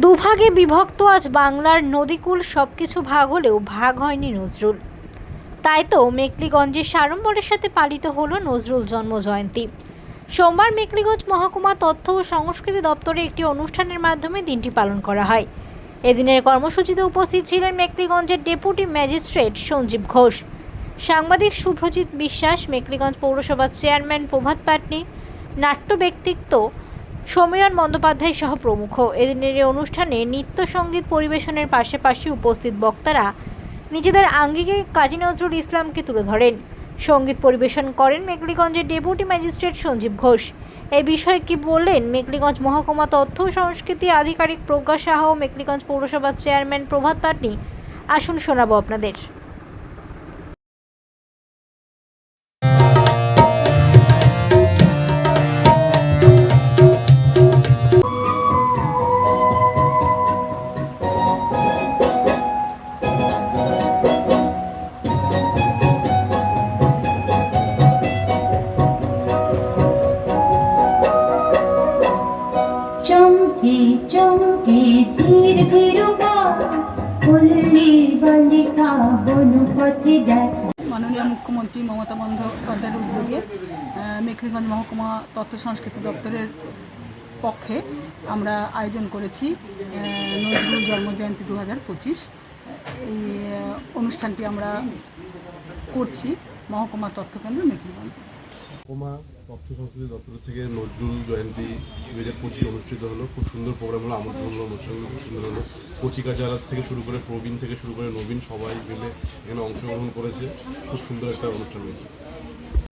দুভাগে বিভক্ত আজ বাংলার নদীকুল সবকিছু ভাগ হলেও ভাগ হয়নি নজরুল। তাই তো মেকলিগঞ্জের সাড়ম্বরের সাথে পালিত হলো নজরুল জন্ম জয়ন্তী সোমবার মেকলিগঞ্জ মহকুমা তথ্য ও সংস্কৃতি দপ্তরে একটি অনুষ্ঠানের মাধ্যমে দিনটি পালন করা হয়। এদিনের কর্মসূচিতে উপস্থিত ছিলেন মেকলিগঞ্জের ডেপুটি ম্যাজিস্ট্রেট সঞ্জীব ঘোষ, সাংবাদিক শুভ্রজিৎ বিশ্বাস, মেকলিগঞ্জ পৌরসভার চেয়ারম্যান প্রভাত পাটনি, নাট্য ব্যক্তিত্ব সমীরণ বন্দ্যোপাধ্যায় সহ প্রমুখ। এদিনের এই অনুষ্ঠানে নৃত্য সংগীত পরিবেশনের পাশাপাশি উপস্থিত বক্তারা নিজেদের আঙ্গিকে কাজী নজরুল ইসলামকে তুলে ধরেন। সংগীত পরিবেশন করেন মেকলিগঞ্জের ডেপুটি ম্যাজিস্ট্রেট সঞ্জীব ঘোষ। এই বিষয়ে কি বললেন মেকলিগঞ্জ মহকুমা তথ্য সংস্কৃতি আধিকারিক প্রজ্ঞা সাহা ও মেকলিগঞ্জ পৌরসভার চেয়ারম্যান প্রভাত পাটনি? আসুন শোনাবো আপনাদের। চমকি ধীর ধীর বালিকা মাননীয় মুখ্যমন্ত্রী মমতা বন্দ্যোপাধ্যায়ের উদ্যোগে মেখলিগঞ্জ মহকুমা তথ্য সংস্কৃতি দপ্তরের পক্ষে আমরা আয়োজন করেছি নজরুল জন্মজয়ন্তী দু হাজার পঁচিশ। এই অনুষ্ঠানটি আমরা করছি মহকুমা তথ্যকেন্দ্র মেখলিগঞ্জে। কোমা তথ্য সংস্কৃতি দপ্তর থেকে নজরুল জয়ন্তী দু হাজার পঁচিশ অনুষ্ঠিত হলো। খুব সুন্দর প্রোগ্রাম হলো, আমন্ত্রণ হলো অনুষ্ঠানগুলো খুব সুন্দর হলো। কচিকাচারা থেকে শুরু করে প্রবীণ থেকে শুরু করে নবীন সবাই মিলে এখানে অংশগ্রহণ করেছে। খুব সুন্দর একটা অনুষ্ঠান হয়েছে।